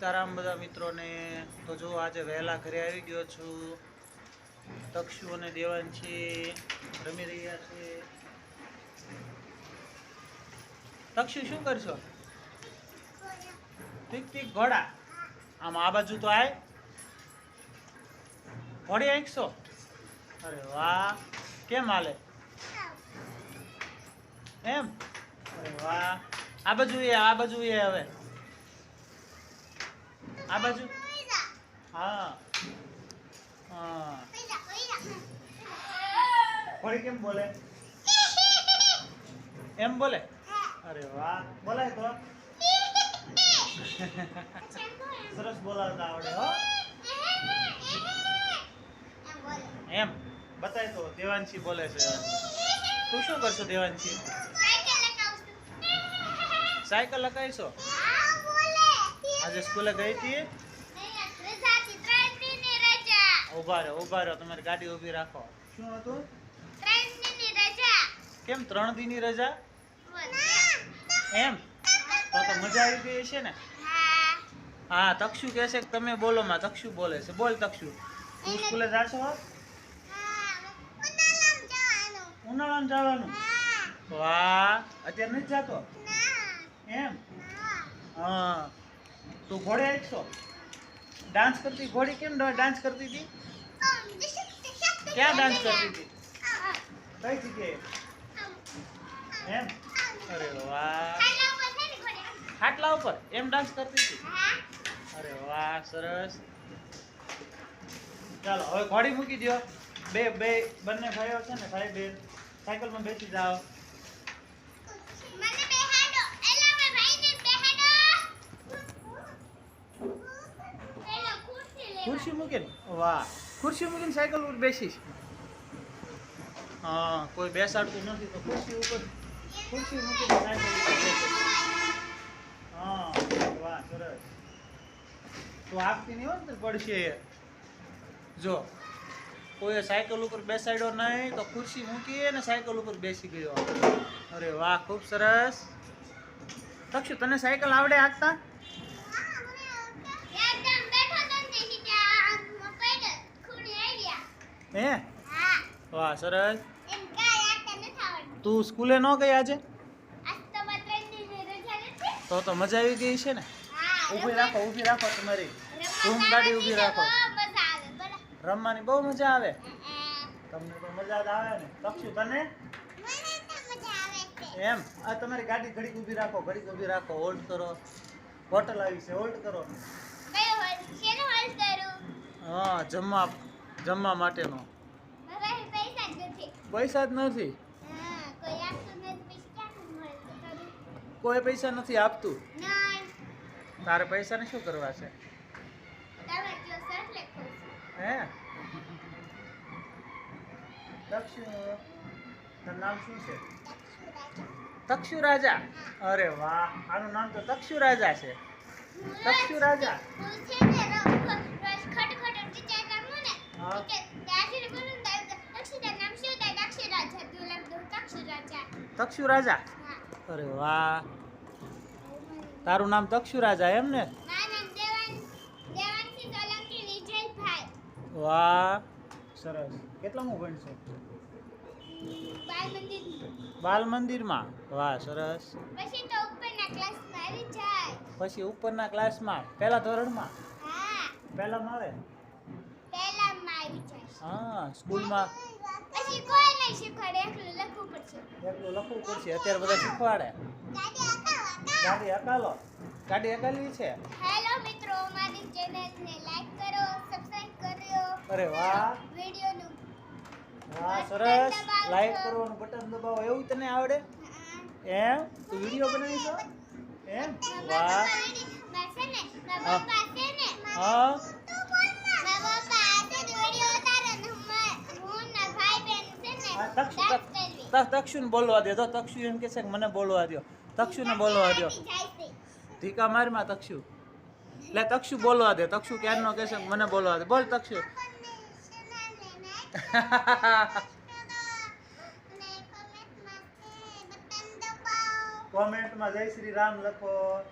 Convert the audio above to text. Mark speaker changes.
Speaker 1: સીતારામ બધા મિત્રોને તો જો આજે વહેલા ઘરે આવી ગયો છું. તક્ષુ અને છે રમી રહ્યા છે. તક્ષુ, શું કરશો? ઠીક ઠીક, ઘોડા. આમ આ બાજુ તો આય. ઘોડી આંકશો અરે વાહ, કેમ હાલે? એમ? અરે વાહ. આ બાજુ એ, આ બાજુ એ હવે. આ બાજુ? હા. હા. ઘોડી કેમ બોલે? એમ બોલે? અરે વાહ. બોલાય તો. સરસ બોલાવતા આવડે હો. એમ. બતાય તો દેવાંશી બોલે છે. તું શું કરશો દેવાંશી? સાયકલ લગાવીશો? આજે સ્કૂલે ગઈ હતી? ઊભા રહો ઊભા રહો તમારી ગાડી ઊભી રાખો. શું હતું? કેમ ત્રણ દીની રજા? એમ? તો તો મજા આવી ગઈ છે ને? હા. તક્ષુ કહે છે કે તમે બોલો માં તક્ષુ બોલે છે. બોલ તક્ષુ. તું સ્કૂલે જાશો? ઉનાળામાં જવાનું. વાહ અત્યારે નથી જતો? એમ? હા. તું ઘોડે આવીશો ડાન્સ કરતી ઘોડી કેમ ડાન્સ કરતી હતી? ક્યાં ડાન્સ કરતી હતી? કઈ જગ્યાએ? એમ? અરે વાહ. ખાટલા ઉપર. એમ ડાન્સ કરતી હતી? અરે વાહ, સરસ. ચાલો, હવે ઘોડી મૂકી દો બે બે, બંને ભાઈઓ છે ને, ભાઈ, બેન, સાયકલમાં બેસી જાઓ. ખુરશી મૂકીને વાહ ખુરશી મૂકીને સાયકલ ઉપર બેસીશ હા કોઈ બેસાડતું નથી તો ખુરશી ઉપર ખુરશી મૂકીને સાયકલ હા વાહ સરસ તો આપતી નહીં હોય ને પડશે એ. જો કોઈએ સાયકલ ઉપર બેસાડ્યો નહીં તો ખુરશી મૂકી અને સાયકલ ઉપર બેસી ગયો અરે વાહ ખૂબ સરસ તક્ષુ તને સાયકલ આવડે હાંકતા હે? વાહ સરસ. તું સ્કૂલે ન ગઈ આજે? તો તો મજા આવી ગઈ છે ને? ઊભી રાખો ઊભી રાખો તમારી. ધૂમ ગાડી ઊભી રાખો. રમવાની બહુ મજા આવે. તમને તો મજા જ આવે ને. તક્ષુ તને? એમ? આ તમારી ગાડી ઘડીક ઊભી રાખો ઘડીક ઊભી રાખો. હોલ્ડ કરો. હોટલ આવી છે હોલ્ડ કરો. હા જમવા જમવા માટેનો. પૈસા જ નથી. કોઈ પૈસા નથી આપતું? તારે પૈસાને શું કરવા છે? હે? તારું નામ શું છે? તક્ષુ રાજા. અરે વાહ આનું નામ તો તક્ષુ રાજા છે. તક્ષુ રાજા. હા. તક્ષુ રાજા અરે વાહ. તારું નામ તક્ષુ રાજા એમ ને? વાહ. સરસ. કેટલામું ભણશો બાલ મંદિરમાં? વાહ સરસ.
Speaker 2: પછી તો ઉપરના ક્લાસમાં આવી જાય.
Speaker 1: પછી ઉપરના ક્લાસમાં પહેલા ધોરણમાં? પહેલા માળે હા સ્કૂલમાં
Speaker 2: પછી કોઈ નહીં શીખવાડે એકલું લખવું પડશે.
Speaker 1: એકલું લખવું પડશે. અત્યારે બધા શીખવાડે.
Speaker 2: ગાડી
Speaker 1: હકાલો ગાડી હકાલવી છે?
Speaker 2: હેલો મિત્રો અમારી ચેનલને લાઈક કરો સબસ્ક્રાઇબ કરો
Speaker 1: અરે વાહ.
Speaker 2: વિડિયોનું
Speaker 1: વાહ સરસ. લાઈક કરવાનું બટન દબાવો. એવું તને આવડે? એમ? તું વીડિયો બનાવીશો? એમ? વાહ. હા. હા આ તક્ષુ તક્ષ તક્ષુને બોલવા દે તો તક્ષુ એમ કે છે કે મને બોલવા દો તક્ષુને બોલવા દો ધીકા મારમાં તક્ષુ. એટલે તક્ષુ બોલવા દે. તક્ષુ ક્યારનો કહેશે મને બોલવા દે. બોલ તક્ષુ. કોમેન્ટમાં જય શ્રી રામ લખો.